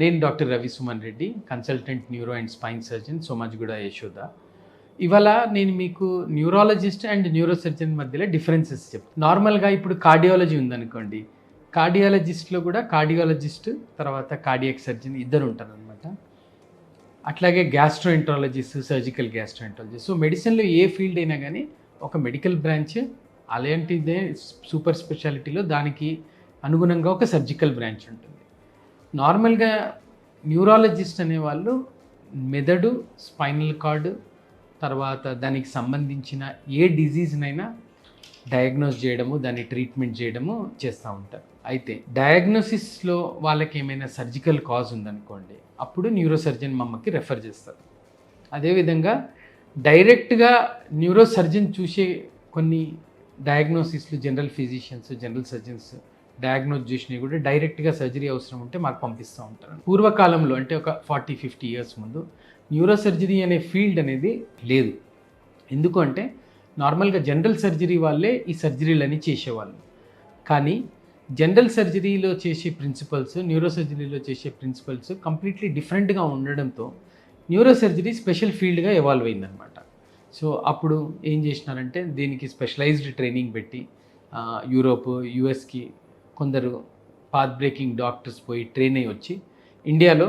నేను doctor Ravi Suman Reddy consultant neuro and spine surgeon Somajiguda Yashoda. ఇవాళ నేను మీకు న్యూరాలజిస్ట్ అండ్ న్యూరో సర్జన్ మధ్యలో డిఫరెన్సెస్ చెప్తాను నార్మల్గా ఇప్పుడు కార్డియాలజీ ఉందనుకోండి కార్డియాలజిస్ట్లో కూడా కార్డియాలజిస్ట్ తర్వాత కార్డియాక్ సర్జన్ ఇద్దరు ఉంటారనమాట అట్లాగే గ్యాస్ట్రోఎంట్రాలజిస్ట్ సర్జికల్ గ్యాస్ట్రోఎంట్రాలజిస్ట్ సో మెడిసిన్లో ఏ ఫీల్డ్ అయినా కానీ ఒక మెడికల్ బ్రాంచ్ అలాంటిదే సూపర్ స్పెషాలిటీలో దానికి అనుగుణంగా ఒక సర్జికల్ బ్రాంచ్ ఉంటుంది. నార్మల్గా న్యూరాలజిస్ట్ అనేవాళ్ళు మెదడు స్పైనల్ కార్డు తర్వాత దానికి సంబంధించిన ఏ డిజీజ్నైనా డయాగ్నోస్ చేయడము దాన్ని ట్రీట్మెంట్ చేయడము చేస్తూ ఉంటారు. అయితే డయాగ్నోసిస్లో వాళ్ళకి ఏమైనా సర్జికల్ కాజ్ ఉందనుకోండి అప్పుడు న్యూరోసర్జన్ మమ్మకి రెఫర్ చేస్తారు. అదేవిధంగా డైరెక్ట్గా న్యూరోసర్జన్ చూసే కొన్ని డయాగ్నోసిస్లు general physicians general surgeons diagnose చేసినవి కూడా డైరెక్ట్గా సర్జరీ అవసరం ఉంటే మాకు పంపిస్తూ ఉంటారు. పూర్వకాలంలో అంటే ఒక ఫార్టీ ఫిఫ్టీ ఇయర్స్ ముందు న్యూరో సర్జరీ అనే ఫీల్డ్ అనేది లేదు. ఎందుకు అంటే నార్మల్గా జనరల్ సర్జరీ వాళ్ళే ఈ సర్జరీలన్నీ చేసేవాళ్ళు. కానీ జనరల్ సర్జరీలో చేసే ప్రిన్సిపల్స్ న్యూరో సర్జరీలో చేసే ప్రిన్సిపల్స్ కంప్లీట్లీ డిఫరెంట్గా ఉండడంతో న్యూరో సర్జరీ స్పెషల్ ఫీల్డ్గా ఎవాల్వ్ అయిందనమాట సో అప్పుడు ఏం చేసినారంటే దీనికి స్పెషలైజ్డ్ ట్రైనింగ్ పెట్టి యూరోప్ యుఎస్కి కొందరు పాత్ బ్రేకింగ్ డాక్టర్స్ పోయి ట్రైన్ అయ్యి వచ్చి ఇండియాలో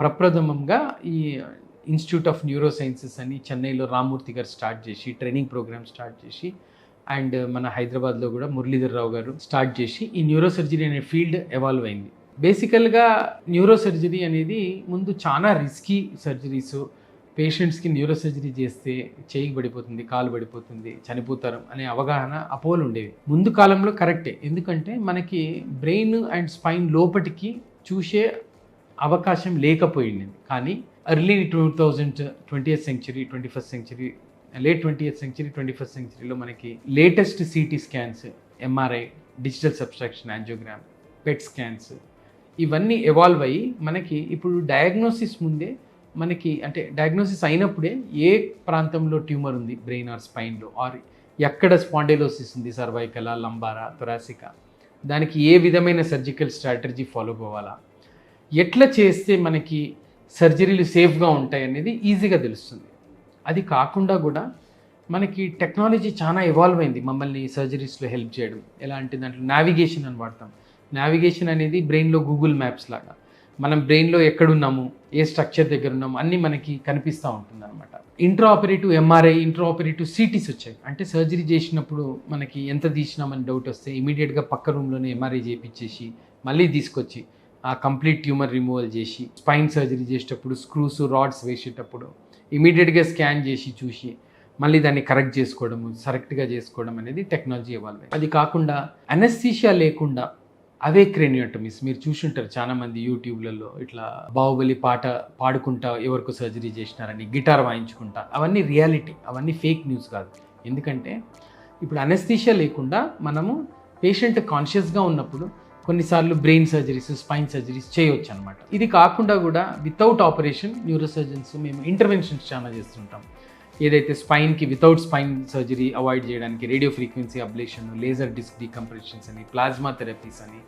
ప్రప్రథమంగా ఈ ఇన్స్టిట్యూట్ ఆఫ్ న్యూరో సైన్సెస్ అని చెన్నైలో రామ్మూర్తి గారు స్టార్ట్ చేసి ట్రైనింగ్ ప్రోగ్రామ్ స్టార్ట్ చేసి అండ్ మన హైదరాబాద్లో కూడా మురళీధర్ రావు గారు స్టార్ట్ చేసి ఈ న్యూరో సర్జరీ అనే ఫీల్డ్ ఎవాల్వ్ అయింది. బేసికల్గా న్యూరో సర్జరీ అనేది ముందు చాలా రిస్కీ సర్జరీస్ పేషెంట్స్కి న్యూరో సర్జరీ చేస్తే చేయి పడిపోతుంది కాలు పడిపోతుంది చనిపోతారు అనే అవగాహన అపోలు ఉండేవి. ముందు కాలంలో కరెక్టే. ఎందుకంటే మనకి బ్రెయిన్ అండ్ స్పైన్ లోపటికి చూసే అవకాశం లేకపోయింది. కానీ early two thousand twenty century twenty first century late twenty century twenty first సెంచరీలో మనకి latest CT scans MRI digital subtraction angiogram PET scans ఇవన్నీ ఎవాల్వ్ అయ్యి మనకి ఇప్పుడు డయాగ్నోసిస్ ముందే మనకి అంటే డయాగ్నోసిస్ అయినప్పుడే ఏ ప్రాంతంలో ట్యూమర్ ఉంది? బ్రెయిన్ ఆర్ స్పైన్లో ఆర్ ఎక్కడ స్పాండైలోసిస్ ఉంది? సర్వైకలా లంబారా థొరాసికా దానికి ఏ విధమైన సర్జికల్ స్ట్రాటజీ ఫాలో అవ్వాలా ఎట్లా చేస్తే మనకి సర్జరీలు సేఫ్గా ఉంటాయి అనేది ఈజీగా తెలుస్తుంది. అది కాకుండా కూడా మనకి టెక్నాలజీ చాలా ఇవాల్వ్ అయింది. మమ్మల్ని సర్జరీస్లో హెల్ప్ చేయడం. ఎలా అంటే దాంట్లో నావిగేషన్ అని వాడతాం. నావిగేషన్ అనేది బ్రెయిన్లో గూగుల్ మ్యాప్స్ లాగా. మనం బ్రెయిన్లో ఎక్కడున్నాము ఏ స్ట్రక్చర్ దగ్గర ఉన్నాము అన్నీ మనకి కనిపిస్తూ ఉంటుంది అనమాట intra operative MRI intra operative CTs వచ్చాయి. అంటే సర్జరీ చేసినప్పుడు మనకి ఎంత తీసినామని డౌట్ వస్తే ఇమీడియట్గా పక్క రూమ్లోనే ఎంఆర్ఐ చేపించేసి మళ్ళీ తీసుకొచ్చి ఆ కంప్లీట్ ట్యూమర్ రిమూవల్ చేసి స్పైన్ సర్జరీ చేసేటప్పుడు స్క్రూస్ రాడ్స్ వేసేటప్పుడు ఇమీడియట్గా స్కాన్ చేసి చూసి మళ్ళీ దాన్ని కరెక్ట్ చేసుకోవడము కరెక్ట్గా చేసుకోవడం అనేది టెక్నాలజీ ఇవ్వాలి అది కాకుండా అనస్థీషియా లేకుండా అవే క్రేనియోటమీస్ మీరు చూసుంటారు చాలామంది యూట్యూబ్లలో ఇట్లా బాహుబలి పాట పాడుకుంటా ఎవరికి సర్జరీ చేసినారని గిటార్ వాయించుకుంటా. అవన్నీ రియాలిటీ అవన్నీ ఫేక్ న్యూస్ కాదు. ఎందుకంటే ఇప్పుడు అనస్థీషియా లేకుండా మనము పేషెంట్ కాన్షియస్గా ఉన్నప్పుడు కొన్నిసార్లు బ్రెయిన్ సర్జరీస్ స్పైన్ సర్జరీస్ చేయొచ్చు అనమాట ఇది కాకుండా కూడా వితౌట్ ఆపరేషన్ న్యూరోసర్జన్స్ మేము ఇంటర్వెన్షన్స్ చాలా చేస్తుంటాం. ఏదైతే స్పైన్కి వితౌట్ స్పైన్ సర్జరీ అవాయిడ్ చేయడానికి radio frequency ablation laser disc decompressions అని ప్లాజ్మా థెరపీస్ అని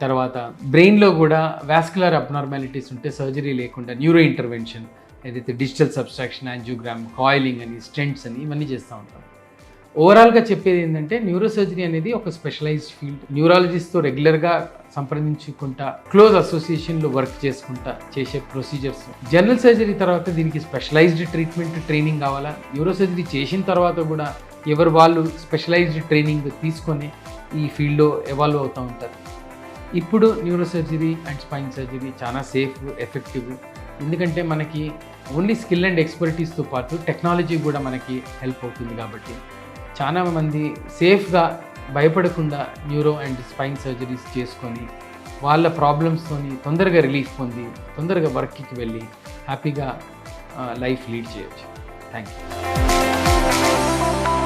తర్వాత బ్రెయిన్లో కూడా వాస్కులర్ అబ్నార్మాలిటీస్ ఉంటే సర్జరీ లేకుండా న్యూరో ఇంటర్వెన్షన్ ఏదైతే డిజిటల్ సబ్స్ట్రాక్షన్ యాంజియోగ్రామ్ కాయిలింగ్ అని స్టెంట్స్ అని ఇవన్నీ చేస్తూ ఉంటాం. ఓవరాల్గా చెప్పేది ఏంటంటే న్యూరోసర్జరీ అనేది ఒక స్పెషలైజ్డ్ ఫీల్డ్ న్యూరాలజిస్ట్తో రెగ్యులర్గా సంప్రదించుకుంటా క్లోజ్ అసోసియేషన్లో వర్క్ చేసుకుంటా చేసే ప్రొసీజర్స్ జనరల్ సర్జరీ తర్వాత దీనికి స్పెషలైజ్డ్ ట్రీట్మెంట్ ట్రైనింగ్ కావాలా? న్యూరోసర్జరీ చేసిన తర్వాత కూడా ఎవరు వాళ్ళు స్పెషలైజ్డ్ ట్రైనింగ్ తీసుకొని ఈ ఫీల్డ్లో ఎవాల్వ్ అవుతూ ఉంటారు. ఇప్పుడు న్యూరోసర్జరీ అండ్ స్పైన్ సర్జరీ చాలా సేఫ్ ఎఫెక్టివ్ ఎందుకంటే మనకి ఓన్లీ స్కిల్ అండ్ ఎక్స్పర్టీస్తో పాటు టెక్నాలజీ కూడా మనకి హెల్ప్ అవుతుంది కాబట్టి. చాలా మంది సేఫ్గా భయపడకుండా న్యూరో అండ్ స్పైన్ సర్జరీస్ చేసుకొని వాళ్ళ ప్రాబ్లమ్స్తోని తొందరగా రిలీఫ్ పొంది తొందరగా వర్క్కి వెళ్ళి హ్యాపీగా లైఫ్ లీడ్ చేయొచ్చు. Thank you